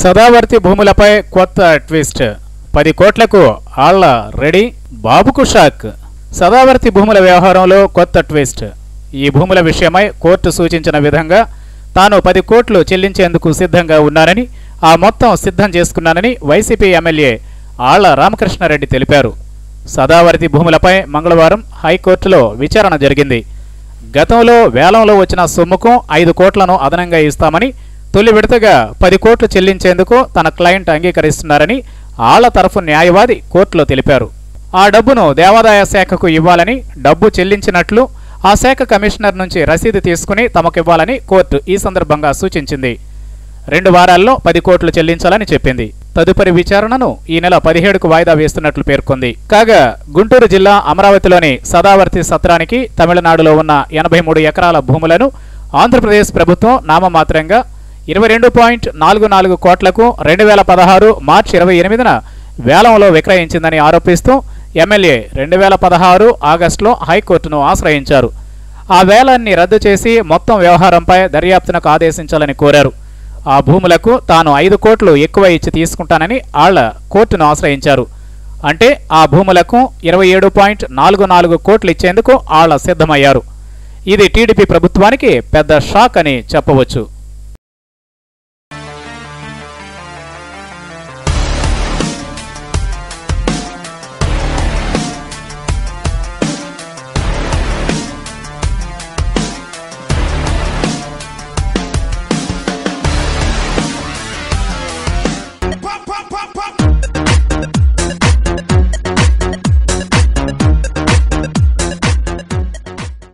సదావర్తి భూములపై కొత్త ట్విస్ట్. పది కోట్లకు ఆళ్ళ రెడీ బాబుకు షాక్. సదావర్తి భూముల వ్యవహారంలో కొత్త ట్విస్ట్. ఈ భూముల విషయమై కోర్టు సూచించిన విధంగా తాను పది కోట్లు చెల్లించేందుకు సిద్ధంగా ఉన్నానని ఆ మొత్తం సిద్ధం చేసుకున్నానని వైసీపీ ఎమ్మెల్యే ఆళ్ళ రామకృష్ణారెడ్డి తెలిపారు. సదావర్తి భూములపై మంగళవారం హైకోర్టులో విచారణ జరిగింది. గతంలో వేలంలో వచ్చిన సొమ్ముకు ఐదు కోట్లను అదనంగా ఇస్తామని తొలి విడతగా పది కోట్లు చెల్లించేందుకు తన క్లయింట్ అంగీకరిస్తున్నారని ఆళ్ళ తరఫు న్యాయవాది కోర్టులో తెలిపారు. ఆ డబ్బును దేవాదాయ శాఖకు ఇవ్వాలని డబ్బు చెల్లించినట్లు ఆ శాఖ కమిషనర్ నుంచి రసీదు తీసుకుని తమకివ్వాలని కోర్టు ఈ సందర్భంగా సూచించింది. రెండు వారాల్లో పది కోట్లు చెల్లించాలని చెప్పింది. తదుపరి విచారణను ఈ నెల పదిహేడుకు వాయిదా వేస్తున్నట్లు పేర్కొంది. కాగా గుంటూరు జిల్లా అమరావతిలోని సదావర్తి సత్రానికి తమిళనాడులో ఉన్న ఎనభై మూడు ఎకరాల భూములను ఆంధ్రప్రదేశ్ ప్రభుత్వం నామమాత్రంగా ఇరవై రెండు పాయింట్ నాలుగు నాలుగు కోట్లకు రెండు వేల పదహారు మార్చి ఇరవై ఎనిమిదిన వేలంలో విక్రయించిందని ఆరోపిస్తూ ఎమ్మెల్యే రెండు వేల పదహారు ఆగస్టులో హైకోర్టును ఆశ్రయించారు. ఆ వేలాన్ని రద్దు చేసి మొత్తం వ్యవహారంపై దర్యాప్తునకు ఆదేశించాలని కోరారు. ఆ భూములకు తాను ఐదు కోట్లు ఎక్కువ ఇచ్చి తీసుకుంటానని ఆళ్ళ కోర్టును ఆశ్రయించారు. అంటే ఆ భూములకు ఇరవై ఏడు పాయింట్ నాలుగు నాలుగు కోట్లు ఇచ్చేందుకు ఆళ్ళ సిద్ధమయ్యారు. ఇది టీడీపీ ప్రభుత్వానికి పెద్ద షాక్ అని చెప్పవచ్చు.